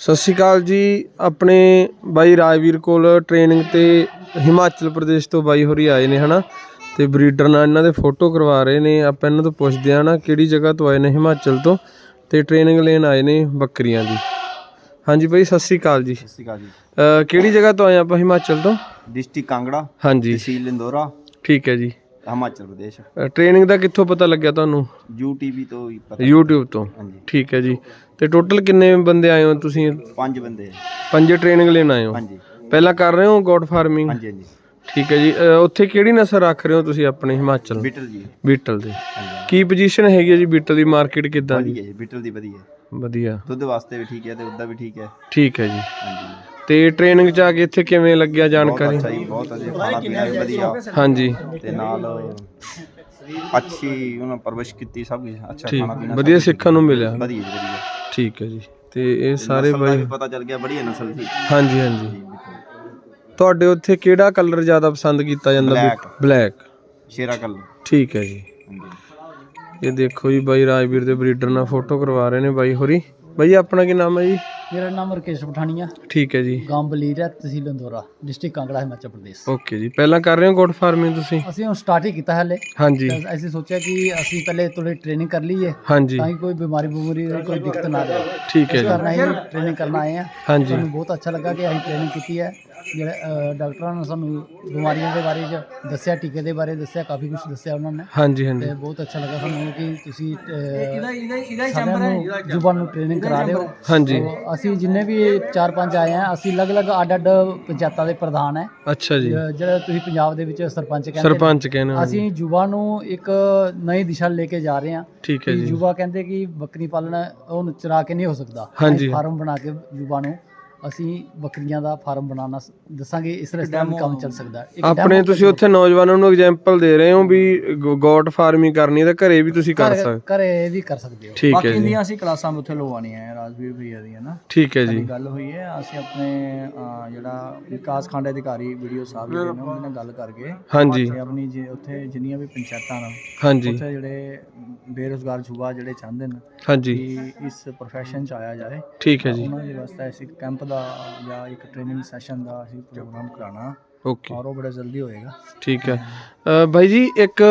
ਸਤਿ ਸ਼੍ਰੀ ਅਕਾਲ ਜੀ। ਆਪਣੇ ਬਾਈ ਰਾਜਵੀਰ ਕੋਲ ਟ੍ਰੇਨਿੰਗ ਤੇ ਹਿਮਾਚਲ ਪ੍ਰਦੇਸ਼ ਤੋਂ ਬਾਈ ਹੋਰੀ ਆਏ ਨੇ ਹਨਾ? ਤੇ ਬਰੀਡਰ ਨਾਲ ਇਹਨਾਂ ਦੇ ਫੋਟੋ ਕਰਵਾ ਰਹੇ ਨੇ। ਆਪਾਂ ਇਹਨਾਂ ਤੋਂ ਪੁੱਛਦੇ ਆ ਨਾ ਕਿਹੜੀ ਜਗ੍ਹਾ ਤੋਂ ਆਏ ਨੇ ਹਿਮਾਚਲ ਤੋਂ ਤੇ ਟ੍ਰੇਨਿੰਗ ਲੈਣ ਆਏ ਨੇ ਬੱਕਰੀਆਂ ਦੀ। ਹਾਂਜੀ ਬਾਈ ਸਤਿ ਸ਼੍ਰੀ ਅਕਾਲ ਜੀ। ਸਤਿ ਸ਼੍ਰੀ ਅਕਾਲ ਜੀ। ਕਿਹੜੀ ਜਗ੍ਹਾ ਤੋਂ ਆਏ ਆਪਾਂ ਹਿਮਾਚਲ ਤੋਂ? ਡਿਸਟ੍ਰਿਕਟ ਕਾਂਗੜਾ ਹਾਂਜੀ। ਤਹਿਸੀਲ ਇੰਦੋਰਾ ਠੀਕ ਹੈ ਜੀ। ਹਿਮਾਚਲ ਪ੍ਰਦੇਸ਼। ਟ੍ਰੇਨਿੰਗ ਦਾ ਕਿੱਥੋਂ ਪਤਾ ਲੱਗਿਆ ਤੁਹਾਨੂੰ? ਯੂਟੀਵੀ ਤੋਂ ਹੀ ਪਤਾ YouTube ਤੋਂ? ਹਾਂਜੀ। ਠੀਕ ਹੈ ਜੀ। ਤੇ ਟੋਟਲ ਕਿੰਨੇ ਬੰਦੇ ਆਏ ਹੋ ਤੁਸੀਂ? ਪੰਜ ਬੰਦੇ। ਪੰਜੇ ਟ੍ਰੇਨਿੰਗ ਲੈਣ ਆਏ ਹੋ? ਹਾਂਜੀ। ਪਹਿਲਾਂ ਕਰ ਰਹੇ ਹੋ ਗੋਟ ਫਾਰਮਿੰਗ ਹਾਂਜੀ ਹਾਂਜੀ। ਠੀਕ ਹੈ ਜੀ ਉੱਥੇ ਕਿਹੜੀ ਨਸਲ ਰੱਖ ਰਹੇ ਹੋ ਤੁਸੀਂ ਆਪਣੇ ਹਿਮਾਚਲ? ਬਿਟਲ ਜੀ। ਬੀਟਲ ਦੇ। ਕੀ ਪੋਜੀਸ਼ਨ ਹੈਗੀ ਹੈ ਜੀ ਬੀਟਲ ਦੀ ਮਾਰਕੀਟ ਕਿੱਦਾਂ ਦੀ? ਵਧੀਆ ਜੀ ਬਿਟਲ ਦੀ ਵਧੀਆ। ਵਧੀਆ। ਦੁੱਧ ਵਾਸਤੇ ਵੀ ਠੀਕ ਹੈ ਤੇ ਉੱਦਾਂ ਵੀ ਠੀਕ ਹੈ। ਠੀਕ ਹੈ ਜੀ। ਹਾਂਜੀ। ਤੇ ਟ੍ਰੇਨਿੰਗ ਚ ਆ ਕੇ ਇੱਥੇ ਕਿਵੇਂ ਲੱਗਿਆ ਬਹੁਤ ਜਾਣਕਾਰੀ? ਅੱਛਾ ਜੀ ਬਹੁਤ ਅਜੇ ਖਾਣਾ ਪੀਣਾ ਵੀ ਵਧੀਆ। ਹਾਂਜੀ। ਤੇ ਨਾਲ ਅੱਛੀ ਉਹਨਾਂ ਪਰਵਰਿਸ਼ ਕੀਤੀ ਸਭ ਕੁਝ ਅੱਛਾ ਠੀਕ ਖਾਣਾ ਪੀਣਾ ਵਧੀਆ ਸਿੱਖਣ ਨੂੰ ਮਿਲਿਆ। ਵਧੀਆ ਜੀ ਵਧੀਆ। ਠੀਕ ਹੈ ਜੀ। ਤੇ ਇਹ ਸਾਰੇ ਨਸਲ ਦਾ ਬਾਈ ਵੀ ਪਤਾ ਚੱਲ ਗਿਆ ਬੜੀ ਨਸਲ ਸੀ ਹਾਂਜੀ। ਹਾਂਜੀ। ਤੁਹਾਡੇ ਉੱਥੇ ਕਿਹੜਾ ਕਲਰ ਜ਼ਿਆਦਾ ਪਸੰਦ ਕੀਤਾ ਜਾਂਦਾ? Black। ਬਲੈਕ। ਸ਼ੇਰਾ ਕਲਰ। ਠੀਕ ਹੈ ਜੀ। ਇਹ ਦੇਖੋ ਜੀ ਬਾਈ ਰਾਜਵੀਰ ਦੇ ਬਰੀਡਰ ਨਾਲ ਫੋਟੋ ਕਰਵਾ ਰਹੇ ਨੇ ਬਾਈ ਹੋਰੀ। ਬਾਈ ਆਪਣਾ ਕੀ ਨਾਮ ਹੈ ਜੀ? ਮੇਰਾ ਨਾਮ ਰਕੇਸ਼ ਪਠਾਨੀਆ। ਠੀਕ ਹੈ ਜੀ। ਗਾਂਵ ਬਲੀਰ ਹੈ ਤਹਿਸੀਲ ਇੰਦੋਰਾ ਡਿਸਟ੍ਰਿਕਟ ਕਾਂਗੜਾ ਹਿਮਾਚਲ ਪ੍ਰਦੇਸ਼। ਓਕੇ ਜੀ। ਪਹਿਲਾਂ ਕਰ ਰਹੇ ਹੋ ਗੋਟ ਫਾਰਮਿੰਗ ਤੁਸੀਂ? ਅਸੀਂ ਹੁਣ ਸਟਾਰਟ ਹੀ ਕੀਤਾ ਹਲੇ। ਹਾਂਜੀ। ਅਸੀਂ ਸੋਚਿਆ ਕਿ ਅਸੀਂ ਪਹਿਲੇ ਥੋੜੀ ਟ੍ਰੇਨਿੰਗ ਕਰ ਲਈਏ ਹਾਂਜੀ। ਤਾਂ ਕਿ ਕੋਈ ਬਿਮਾਰੀ ਬਿਮਾਰੀ ਕੋਈ ਦਿੱਕਤ ਨਾ ਰਹੇ ਠੀਕ ਹੈ ਜੀ। ਕਾਰਨ ਟ੍ਰੇਨਿੰਗ ਕਰਨ ਆਏ ਹਾਂ। ਹਾਂਜੀ। ਸਾਨੂੰ ਬਹੁਤ ਅੱਛਾ ਲੱਗਾ ਕਿ ਅਸੀਂ ਟ੍ਰੇਨਿੰਗ ਕੀਤੀ ਹੈ। ਜਿਹੜੇ ਡਾਕਟਰਾਂ ਨੇ ਸਾਨੂੰ ਬਿਮਾਰੀਆਂ ਦੇ ਬਾਰੇ ਚ ਦੱਸਿਆ ਟੀਕੇ ਦੇ ਬਾਰੇ ਦੱਸਿਆ ਕਾਫੀ ਕੁਝ ਦੱਸਿਆ ਉਹਨਾਂ ਨੇ। ਹਾਂਜੀ ਹਾਂਜੀ। ਤੇ ਬਹੁਤ ਅੱਛਾ ਲੱਗਾ ਸਾਨੂੰ ਕਿ ਤੁਸੀਂ ਜ਼ੁਬਾਨ ਨੂੰ ਟ੍ਰੇਨਿੰਗ ਕਰਾ ਰਹੇ ਹੋ ਹਾਂਜੀ। ਤੋ ਅਸੀਂ ਜਿੰਨੇ ਵੀ ਚਾਰ ਪੰਜ ਆਏ ਆ ਅਸੀਂ ਅਲੱਗ-ਅਲੱਗ ਅੱਡ-ਅੱਡ ਪੰਚਾਇਤਾਂ ਦੇ ਪ੍ਰਧਾਨ ਹੈ ਅੱਛਾ ਜੀ। ਜਿਹੜਾ ਤੁਸੀਂ ਪੰਜਾਬ ਦੇ ਵਿੱਚ ਸਰਪੰਚ ਕਹਿੰਦੇ ਨੇ। ਸਰਪੰਚ ਕਹਿੰਦੇ ਹੋ ਅਸੀਂ ਯੁਵਾ ਨੂੰ ਇੱਕ ਨਈ ਦਿਸ਼ਾ ਲੈ ਕੇ ਜਾ ਰਹੇ ਹਾਂ ਠੀਕ ਹੈ ਕਿ ਜੀ। ਯੁਵਾ ਕਹਿੰਦੇ ਕਿ ਬੱਕਰੀ ਪਾਲਣਾ ਉਹ ਚਰਾ ਕੇ ਨਹੀਂ ਹੋ ਸਕਦਾ। ਹਾਂਜੀ। ਫਾਰਮ ਬਣਾ ਕੇ ਯੁਵਾ ਨੂੰ। ਅਸੀਂ ਬੱਕਰੀਆਂ ਦਾ ਫਾਰਮ ਬਣਾਉਣਾ ਸ- ਦੱਸਾਂਗੇ ਇਸ ਤਰ੍ਹਾਂ ਇਸ ਤਰ੍ਹਾਂ ਵੀ ਕੰਮ ਚੱਲ ਸਕਦਾ। ਹੈ। ਇੱਕ ਆਪਣੇ demo ਤੁਸੀਂ ਉੱਥੇ ਨੌਜਵਾਨਾਂ ਨੂੰ ਐਗਜ਼ਾਮਪਲ ਦੇ ਰਹੇ ਹੋ ਵੀ ਗੋਟ ਫਾਰਮਿੰਗ ਕਰਨੀ ਹੈ ਤਾਂ ਘਰੇ ਵੀ ਤੁਸੀਂ ਕਰ ਘਰ- ਸਕਦੇ ਘਰੇ ਵੀ ਕਰ ਸਕਦੇ ਹੋ। ਠੀਕ ਹੈ ਬਾਕੀ ਜੀ। ਇੰਦੀਆਂ ਅਸੀਂ ਕਲਾਸਾਂ ਉੱਥੇ ਲਵਾਉਣੀਆਂ ਹੈ ਰਾਜਵੀਰ ਭਈਆ ਦੀਆਂ ਨਾ। ਠੀਕ ਹੈ ਜੀ। ਸਾਡੀ ਗੱਲ ਹੋਈ ਹੈ ਅਸੀਂ ਆਪਣੇ ਅਹ, ਜਿਹੜਾ ਵਿਕਾਸ ਖੰਡ ਅਧਿਕਾਰੀ ਵੀਡੀਓ ਸਾਹਿਬ ਜਿਹੜੇ ਨੇ ਉਹਨਾਂ ਨਾਲ ਗੱਲ ਕਰਕੇ ਹਾਂਜੀ। ਤੇ ਆਪਣੀ ਜੇ ਉੱਥੇ ਜਿੰਨੀਆਂ ਵੀ ਪੰਚਾਇਤਾਂ ਨੇ ਹਾਂਜੀ। ਉੱਥੇ ਜਿਹੜੇ ਬੇਰੁਜ਼ਗਾਰ ਯੁਵਾ ਜਿਹੜੇ ਚਾਹੁੰਦੇ ਨੇ ਹਾਂਜੀ। ਕਿ ਇਸ profession ਚ ਆਇਆ ਜਾਏ ਠੀਕ ਹੈ ਜੀ। ਉਹਨਾਂ ਦੇ ਵਾਸਤੇ ਅਸੀਂ ਕੈਂਪ ਦਾ ਜਾਂ ਇੱਕ ਟ੍ਰੇਨਿੰਗ ਸੈਸ਼ਨ ਦਾ ਅਸੀਂ ਪ੍ਰੋਗਰਾਮ ਕਰਾਣਾ ਓਕੇ ਔਰ ਉਹ ਬੜਾ ਜਲਦੀ ਹੋਏਗਾ। ਠੀਕ ਹੈ। ਬਾਈ ਜੀ ਇੱਕ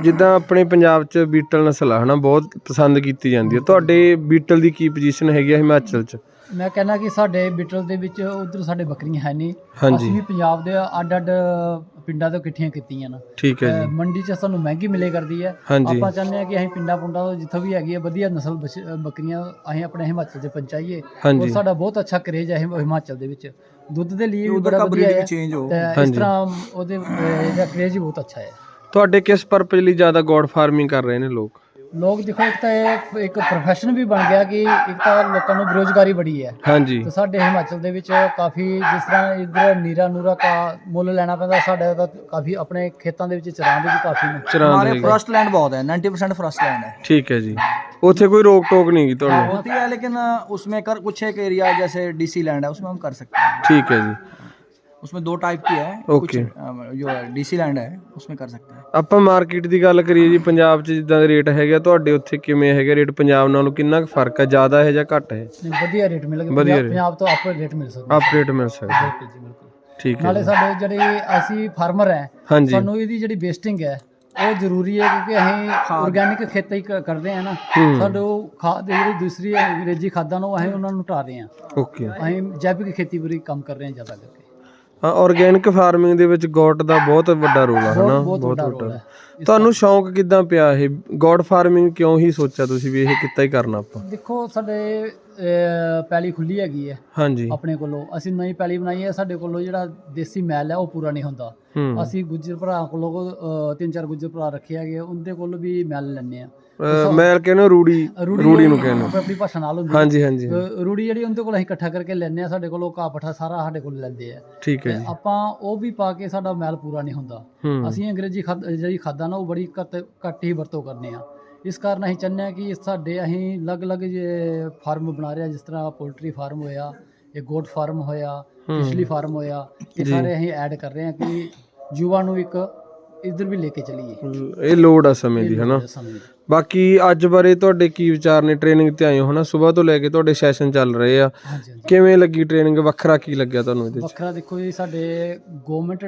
ਜਿੱਦਾਂ ਆਪਣੇ ਪੰਜਾਬ 'ਚ ਬੀਟਲ ਨਸਲ ਆ ਹਨਾ ਬਹੁਤ ਪਸੰਦ ਕੀਤੀ ਜਾਂਦੀ ਹੈ। ਤੁਹਾਡੇ ਬੀਟਲ ਦੀ ਕੀ ਪੋਜੀਸ਼ਨ ਹੈਗੀ ਆ ਹਿਮਾਚਲ 'ਚ? ਮੈਂ ਕਹਿੰਦਾ ਕਿ ਸਾਡੇ ਬਿਟਲ ਦੇ ਵਿੱਚ ਉਧਰ ਸਾਡੇ ਬੱਕਰੀਆਂ ਹੈ ਨਹੀਂ। ਅਸੀਂ ਵੀ ਪੰਜਾਬ ਦੇ ਅੱਡ-ਅੱਡ ਪਿੰਡਾਂ ਤੋਂ ਇਕੱਠੀਆਂ ਕੀਤੀਆਂ ਨੇ। ਠੀਕ ਹੈ ਜੀ। ਮੰਡੀ 'ਚ ਸਾਨੂੰ ਮਹਿੰਗੀ ਮਿਲੇ ਕਰਦੀ ਹੈ। ਹਾਂਜੀ। ਆਪਾਂ ਚਾਹੁੰਦੇ ਹਾਂ ਕਿ ਅਸੀਂ ਪਿੰਡਾਂ ਪੁੰਡਾਂ ਤੋਂ ਜਿੱਥੋਂ ਵੀ ਹੈਗੀ ਹੈ ਵਧੀਆ ਨਸਲ ਬਛ- ਬੱਕਰੀਆਂ ਅਸੀਂ ਆਪਣੇ ਹਿਮਾਚਲ 'ਚ ਪਹੁੰਚਾਈਏ। ਔਰ ਹਾਂਜੀ ਸਾਡਾ ਬਹੁਤ ਅੱਛਾ ਕਰੇਜ ਹੈ ਹਿਮ- ਹਿਮਾਚਲ ਦੇ ਵਿੱਚ। ਦੁੱਧ ਦੇ ਲਈ ਵੀ ਉਧਰ ਬੜਾ ਵਧੀਆ ਬਰੀਡ ਵੀ ਹੈ। ਚੇਂਜ ਹੋ। ਤੇ ਇਸ ਹਾਂਜੀ। ਤਰ੍ਹਾਂ ਉਹਦੇ ਅਹ, ਇਹਦਾ ਕਰੇਜ ਹੀ ਬਹੁਤ ਅੱਛਾ ਹੈ। ਤੁਹਾਡੇ ਕਿਸ ਪਰਪਸ ਲਈ ਜ਼ਿਆਦਾ ਗੋਡ ਫਾਰਮਿੰਗ ਕਰ ਰਹੇ ਨੇ ਲੋਕ? ਲੋਕ ਦੇਖੋ ਇੱਕ ਤਾਂ ਇਹ ਇੱਕ ਪ੍ਰੋਫੈਸ਼ਨ ਵੀ ਬਣ ਗਿਆ ਕਿ ਇੱਕ ਤਾਂ ਲੋਕਾਂ ਨੂੰ ਬੇਰੁਜ਼ਗਾਰੀ ਬੜੀ ਹੈ ਹਾਂਜੀ ਤੇ ਸਾਡੇ ਹਿਮਾਚਲ ਦੇ ਵਿੱਚ ਕਾਫੀ ਜਿਸ ਤਰ੍ਹਾਂ ਇਧਰ ਨੀਰਾ ਨੂਰਾ ਕਾ ਮੁੱਲ ਲੈਣਾ ਪੈਂਦਾ ਸਾਡੇ ਤਾਂ ਕਾਫੀ ਆਪਣੇ ਖੇਤਾਂ ਦੇ ਵਿੱਚ ਚਰਾਂ ਦੇ ਵੀ ਕਾਫੀ ਨੇ ਚਰਾਂ हमारे ਦੇ फर्स्ट लैंड बहुत है 90% फर्स्ट लैंड है ਠੀਕ ਹੈ ਜੀ ਉੱਥੇ ਕੋਈ ਰੋਕ ਟੋਕ नहीं गी ਤੁਹਾਨੂੰ होती है लेकिन उसमें कर कुछ एक एरिया जैसे डीसी लैंड है उसमें हम कर सकते हैं ਠੀਕ ਹੈ ਜੀ उसमें दो टाइप की है ओके। कुछ अ, जो डीसी लैंड है उसमें कर सकते हैं ਆਪਾਂ ਮਾਰਕੀਟ ਦੀ ਗੱਲ ਕਰੀਏ ਜੀ ਪੰਜਾਬ 'ਚ ਜਿੱਦਾਂ ਦੇ ਰੇਟ ਹੈਗੇ ਆ, ਤੁਹਾਡੇ ਉੱਥੇ ਕਿਵੇਂ ਹੈਗੇ ਰੇਟ ਪੰਜਾਬ ਨਾਲੋਂ ਕਿੰਨਾ ਕੁ ਫਰਕ ਹੈ ਜ਼ਿਆਦਾ ਹੈ ਜਾਂ ਘੱਟ ਹੈ ਨਹੀਂ, ਵਧੀਆ ਰੇਟ ਮਿਲੇਗਾ ਵਧੀਆ ਪੰਜਾਬ rate। ਪੰਜਾਬ ਤੋਂ ਆਪੇ ਰੇਟ ਮਿਲ ਸਕਦਾ ਆਪ ਰੇਟ ਮਿਲ ਸਕਦਾ ਬਿਲਕੁਲ ਜੀ ਬਿਲਕੁਲ ਠੀਕ ਹੈ ਨਾਲੇ ਜੀ। ਸਾਡੇ ਜਿਹੜੇ ਅਸੀਂ ਫਾਰਮਰ ਹੈ ਹਾਂਜੀ ਸਾਨੂੰ ਇਹਦੀ ਜਿਹੜੀ ਵੇਸਟਿੰਗ ਹੈ ਉਹ ਜ਼ਰੂਰੀ ਹੈ ਕਿਉਂਕਿ ਅਸੀਂ ਆਰਗੈਨਿਕ ਖੇਤੀ ਕ- ਕਰਦੇ ਆ ਨਾ ਹੂੰ। ਸਾਡੇ ਉਹ ਖਾਦ ਜਿਹੜੀ ਦੂਸਰੀ ਅੰਗਰੇਜ਼ੀ ਖਾਦਾਂ ਨੂੰ ਅਸੀਂ ਉਹਨਾਂ ਨੂੰ ਹਟਾ ਰਹੇ ਹਾਂ ਓਕੇ ਅਸੀਂ ਜੈਵਿਕ ਖੇਤੀ ਪੂਰੀ ਕੰਮ ਕਰ ਰਹੇ ਹਾਂ ਜ਼ਿਆਦਾ ਕਰਕੇ ਹਾਂ ਆਰਗੇਨਿਕ ਫਾਰਮਿੰਗ ਦੇ ਵਿੱਚ ਗੋਟ ਦਾ ਬਹੁਤ ਵੱਡਾ ਰੋਲ ਆ ਹਨਾ? ਬਹੁਤ ਵੱਡਾ ਤੁਹਾਨੂੰ ਸ਼ੌਂਕ ਕਿੱਦਾਂ ਪਿਆ ਇਹ? ਗੋਡ ਫਾਰਮਿੰਗ ਕਿਉਂ ਹੀ ਸੋਚਿਆ ਤੁਸੀਂ ਵੀ ਇਹ ਕਿੱਤਾ ਹੀ ਕਰਨਾ ਆਪਾਂ? ਦੇਖੋ ਸਾਡੇ ਪੈਲੀ ਖੁੱਲੀ ਹੈਗੀ ਹੈ। ਹਾਂਜੀ। ਆਪਣੇ ਕੋਲੋਂ। ਅਸੀਂ ਨਵੀਂ ਪੈਲੀ ਬਣਾਈ ਹੈ ਸਾਡੇ ਕੋਲੋਂ ਜਿਹੜਾ ਦੇਸੀ ਮੈਲ ਹੈ ਉਹ ਪੂਰਾ ਨਹੀਂ ਹੁੰਦਾ। ਅਸੀਂ ਗੁੱਜਰ ਭਰਾ ਕੋਲੋਂ ਤਿੰਨ ਚਾਰ ਗੁੱਜਰ ਭਰਾ ਰੱਖੇ ਹੈਗੇ ਉਹਦੇ ਕੋਲ ਵੀ ਮੈਲ ਲੈਣੇ ਆ ਮੈਲ ਕਹਿੰਦੇ ਰੂੜੀ ਰੂੜੀ ਨੂੰ ਕਹਿੰਦੇ। ਆਪਣੀ ਆਪਣੀ ਭਾਸ਼ਾ ਨਾਲ ਹੁੰਦੀ ਹੈ। ਹਾਂਜੀ ਹਾਂਜੀ ਰੂੜੀ ਜਿਹੜੀ ਉਹਦੇ ਕੋਲ ਅਸੀਂ ਇਕੱਠਾ ਕਰਕੇ ਲੈਣੇ ਆ ਸਾਡੇ ਕੋਲੋਂ ਘਾਹ ਪੱਠਾ ਸਾਰਾ ਸਾਡੇ ਕੋਲ ਲੈਂਦੇ ਆ। ਠੀਕ ਹੈ ਜੀ। ਆਪਾਂ ਉਹ ਵੀ ਪਾ ਕੇ ਸਾਡਾ ਮੈਲ ਪੂਰਾ ਨਹੀਂ ਹੁੰਦਾ। ਹੂੰ। ਅਸੀਂ ਅੰਗਰੇਜ਼ੀ ਖਾਦ ਜਿਹੜੀ ਖਾਦਾਂ ਨਾ ਉਹ ਬੜੀ ਘੱਟ ਘੱਟ ਹੀ ਵਰਤੋਂ ਕਰਨੇ ਆ। ਇਸ ਕਾਰਨ ਅਸੀਂ ਚਾਹੁੰਦੇ ਹਾਂ ਕਿ ਸਾਡੇ ਅਸੀਂ ਅਲੱਗ-ਅਲੱਗ ਜੇ ਫਾਰਮ ਬਣਾ ਰਹੇ ਆ ਜਿਸ ਤਰ੍ਹਾਂ ਪੋਲਟਰੀ ਫਾਰਮ ਹੋਇਆ ਇਹ ਗੋਟ ਫਾਰਮ ਹੋਇਆ ਪਿਛਲੀ ਫਾਰਮ ਹੋਇਆ ਇਹ ਸਾਰੇ ਅਸੀਂ ਐਡ ਕਰ ਰਹੇ ਹਾਂ ਕਿ ਯੁਵਾ ਨੂੰ ਇੱਕ ਇਧਰ ਵੀ ਲੈ ਕੇ ਚਲੀਏ। ਇਹ ਲੋੜ ਆ ਸਮੇਂ ਦੀ ਹਨਾ। ਬਾਕੀ ਅੱਜ ਬਾਰੇ ਤੁਹਾਡੇ ਕੀ ਵਿਚਾਰ ਨੇ? ਟ੍ਰੇਨਿੰਗ ਤੇ ਆਏ ਹੋ ਹਨਾ? ਸਵੇਰ ਤੋਂ ਲੈ ਕੇ ਤੁਹਾਡੇ ਸੈਸ਼ਨ ਚੱਲ ਰਹੇ ਆ। ਹਾਂਜੀ ਹਾਂਜੀ। ਕਿਵੇਂ ਲੱਗੀ ਟ੍ਰੇਨਿੰਗ ਵੱਖਰਾ ਕੀ ਲੱਗਿਆ ਤੁਹਾਨੂੰ ਇਹਦੇ ਚ? ਵੱਖਰਾ ਦੇਖੋ ਜੀ ਸਾਡੇ ਗਵਰਨਮੈਂਟ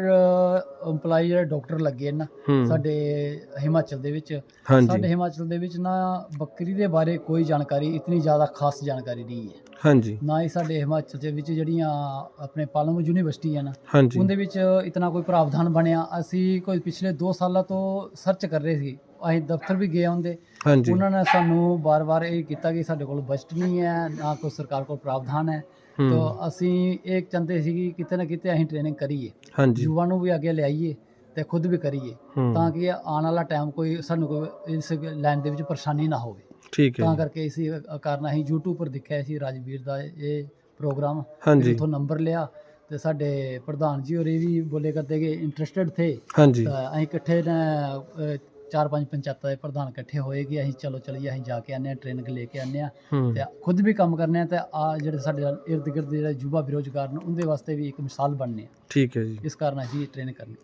EMPLOYE ਜਿਹੜੇ ਡਾਕਟਰ ਲੱਗੇ ਨੇ ਨਾ ਹੂੰ। ਸਾਡੇ ਹਿਮਾਚਲ ਦੇ ਵਿੱਚ। ਸਾਡੇ ਹਾਂਜੀ ਹਿਮਾਚਲ ਦੇ ਵਿੱਚ ਨਾ ਬੱਕਰੀ ਦੇ ਬਾਰੇ ਕੋਈ ਜਾਣਕਾਰੀ ਇਤਨੀ ਜ਼ਿਆਦਾ ਖਾਸ ਜਾਣਕਾਰੀ ਨਹੀਂ ਹੈ। ਹਾਂਜੀ। ਨਾ ਹੀ ਸਾਡੇ ਹਿਮਾਚਲ ਦੇ ਵਿੱਚ ਜਿਹੜੀਆਂ ਆਪਣੇ ਪਾਲਮ ਯੂਨੀਵਰਸਿਟੀ ਹੈ ਨਾ ਹਾਂਜੀ। ਉਹਦੇ ਵਿੱਚ ਇਤਨਾ ਕੋਈ ਪ੍ਰਾਵਧਾਨ ਬਣਿਆ। ਅਸੀਂ ਕੋਈ ਪਿਛਲੇ 2 ਸਾਲਾਂ ਤੋਂ ਸਰਚ ਕਰ ਰਹੇ ਸੀ। ਅਸੀਂ ਦਫ਼ਤਰ ਵੀ ਗਏ ਹੁੰਦੇ। ਹਾਂਜੀ। ਉਹਨਾਂ ਨੇ ਸਾਨੂੰ ਬਾਰ-ਬਾਰ ਇਹ ਕੀਤਾ ਕਿ ਸਾਡੇ ਕੋਲ ਬਜਟ ਨਹੀਂ ਹੈ ਨਾ ਕੋਈ ਸਰਕਾਰ ਕੋਲ ਪ੍ਰਾਵਧਾਨ ਹੈ। ਤਾਂ ਅਸੀਂ ਇਹ ਚਾਹੁੰਦੇ ਸੀ ਕਿ ਕਿਤੇ ਨਾ ਕਿਤੇ ਅਸੀਂ ਟ੍ਰੇਨਿੰਗ ਕਰੀਏ। ਹਾਂਜੀ। ਯੁਵਾ ਨੂੰ ਵੀ ਅੱਗੇ ਲਿਆਈਏ ਤੇ ਖੁਦ ਵੀ ਕਰੀਏ ਤਾਂ ਕਿ ਆਉਣ ਵਾਲਾ ਟਾਈਮ ਕੋਈ ਸਾਨੂੰ ਕੋਈ ਇਸ ਲਾਈਨ ਦੇ ਵਿੱਚ ਪਰੇਸ਼ਾਨੀ ਨਾ ਹੋਵੇ। ਠੀਕ ਹੈ ਤਾਂ ਜੀ। ਕਰਕੇ ਇਸੇ ਕਾਰਨ ਅਸੀਂ YouTube ਪਰ ਦੇਖਿਆ ਸੀ ਰਾਜਵੀਰ ਦਾ ਇਹ ਪ੍ਰੋਗਰਾਮ। ਹਾਂਜੀ। ਉਥੋਂ ਨੰਬਰ ਲਿਆ ਤੇ ਸਾਡੇ ਪ੍ਰਧਾਨ ਜੀ ਹੋਰੇ ਵੀ ਬੋਲੇ ਕਰਦੇ ਕਿ ਇੰਟਰਸਟਿਡ ਥੇ। ਹਾਂਜੀ। ਤਾਂ ਅਸੀਂ ਇਕੱਠੇ ਨੇ ਅਹ, ਚਾਰ ਪੰਜ ਪੰਚਾਇਤਾਂ ਦੇ ਪ੍ਰਧਾਨ ਇਕੱਠੇ ਹੋਏ ਕਿ ਅਸੀਂ ਚਲੋ ਚਲੀਏ ਅਸੀਂ ਜਾ ਕੇ ਆਨੇ ਆ ਟ੍ਰੇਨਿੰਗ ਲੈ ਕੇ ਆਨੇ ਆ ਹੂੰ। ਤੇ ਖੁਦ ਵੀ ਕੰਮ ਕਰਨੇ ਆ ਤੇ ਆ ਜਿਹੜੇ ਸਾਡੇ ਇਰਦ ਗਿਰਦ ਜਿਹੜੇ ਯੁਵਾ ਬੇਰੁਜ਼ਗਾਰ ਨੇ ਉਹਦੇ ਵਾਸਤੇ ਵੀ ਇੱਕ ਮਿਸਾਲ ਬਣਨੇ ਆ। ਠੀਕ ਹੈ ਜੀ। ਇਸ ਕਾਰਨ ਅਸੀਂ ਟ੍ਰੇਨਿੰਗ ਕਰਨੀ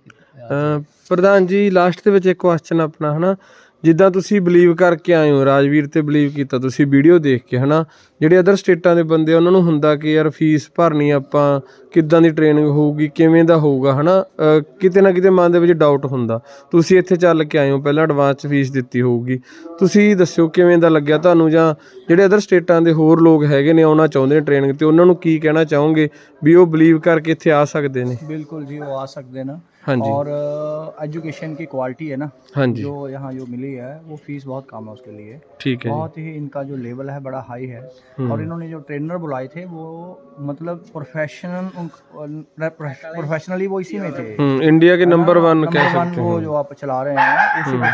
ਅਹ ਪ੍ਰਧਾਨ ਜੀ ਲਾਸਟ ਦੇ ਵਿੱਚ ਇੱਕ ਕੁਐਸਚਨ ਆਪਣਾ ਹਨਾ? ਜਿੱਦਾਂ ਤੁਸੀਂ ਬਲੀਵ ਕਰਕੇ ਆਏ ਹੋ, ਰਾਜਵੀਰ ਤੇ ਬਲੀਵ ਕੀਤਾ, ਤੁਸੀਂ ਵੀਡੀਓ ਦੇਖ ਕੇ ਹੈ ਨਾ ਜਿਹੜੇ ਅਦਰ ਸਟੇਟਾਂ ਦੇ ਬੰਦੇ ਆ, ਉਹਨਾਂ ਨੂੰ ਹੁੰਦਾ ਕਿ ਯਾਰ ਫੀਸ ਭਰਨੀ ਆਪਾਂ ਕਿੱਦਾਂ ਦੀ ਟ੍ਰੇਨਿੰਗ ਹੋਊਗੀ ਕਿਵੇਂ ਦਾ ਹੋਊਗਾ ਹਨਾ ਅਹ ਕਿਤੇ ਨਾ ਕਿਤੇ ਮਨ ਦੇ ਵਿੱਚ ਡਾਊਟ ਹੁੰਦਾ ਤੁਸੀਂ ਇੱਥੇ ਚੱਲ ਕੇ ਆਏ ਹੋ ਪਹਿਲਾਂ ਐਡਵਾਂਸ 'ਚ ਫੀਸ ਦਿੱਤੀ ਹੋਊਗੀ ਤੁਸੀਂ ਦੱਸਿਓ ਕਿਵੇਂ ਦਾ ਲੱਗਿਆ ਤੁਹਾਨੂੰ ਜਾਂ ਜਿਹੜੇ ਅਦਰ ਸਟੇਟਾਂ ਦੇ ਹੋਰ ਲੋਕ ਹੈਗੇ ਨੇ ਆਉਣਾ ਚਾਹੁੰਦੇ ਨੇ ਟ੍ਰੇਨਿੰਗ ਤੇ ਉਹਨਾਂ ਨੂੰ ਕੀ ਕਹਿਣਾ ਚਾਹੋਗੇ ਵੀ ਉਹ ਬਲੀਵ ਕਰਕੇ ਇੱਥੇ ਆ ਸਕਦੇ ਨੇ बिल्कुल जी वो आ सकते हैं ना ਹਾਂਜੀ और एजुकेशन की क्वालिटी है ना ਹਾਂਜੀ जो यहाँ जो मिली है वो फीस बहुत कम है उसके लिए ਠੀਕ ਹੈ ਜੀ बहुत ही इनका जो लेवल है बड़ा हाई है हम्म। और इन्होंने जो ट्रेनर बुलाए थे वो मतलब प्रोफेशनल प्रोफेशनली वो इसी में थे। हम्म इंडिया के नंबर वन नंबर वन वो जो आप चला रहे हैं उसी में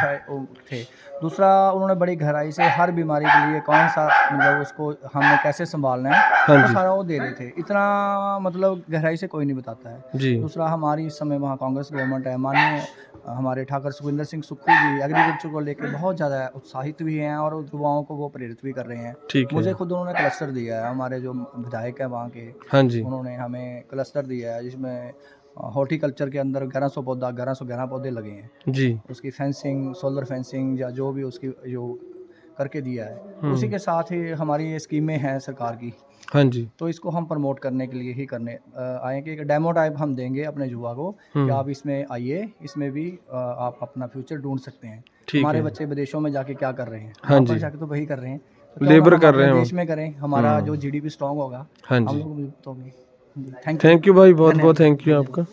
थे। दूसरा उन्होंने बड़ी गहराई से हर बीमारी के लिए कौन सा मतलब उसको हमने कैसे संभालना है हाँ जी। सारा वो दे रहे थे। इतना मतलब गहराई से कोई नहीं बताता है। दूसरा हमारी इस समय वहाँ कांग्रेस गवर्नमेंट है माननीय हमारे ठाकर सुखविंदर सिंह सुक्खू जी एग्रीकल्चर को लेकर बहुत ज़्यादा उत्साहित भी हैं और युवाओं को वो प्रेरित भी कर रहे हैं। ठीक मुझे खुद उन्होंने क्लस्टर दिया है हमारे जो विधायक है वहाँ के हाँ जी। उन्होंने हमें क्लस्टर दिया है जिसमें हॉर्टिकल्चर के अंदर 1100 पौधा 1111 पौधे लगे हैं। जी। उसकी फेंसिंग सोलर फेंसिंग या जो भी उसकी जो करके दिया है हम्म। उसी के साथ ही हमारी ये स्कीमें हैं सरकार की। हाँ जी। तो इसको हम प्रमोट करने के लिए ही करने आए कि एक डेमो टाइप हम देंगे अपने युवा को कि हम्म, आप इसमें आइए इसमें भी आप अपना फ्यूचर ढूंढ सकते हैं। हमारे है। बच्चे विदेशों में जाके क्या कर रहे हैं? हाँ जी। जाके तो वही कर रहे हैं। तो लेबर कर रहे हैं देश में करें हमारा हम्म। जो जीडीपी स्ट्रांग होगा हाँ हम लोग मजबूत होंगे थैंक यू थैंक यू भाई बहुत बहुत थैंक यू आपका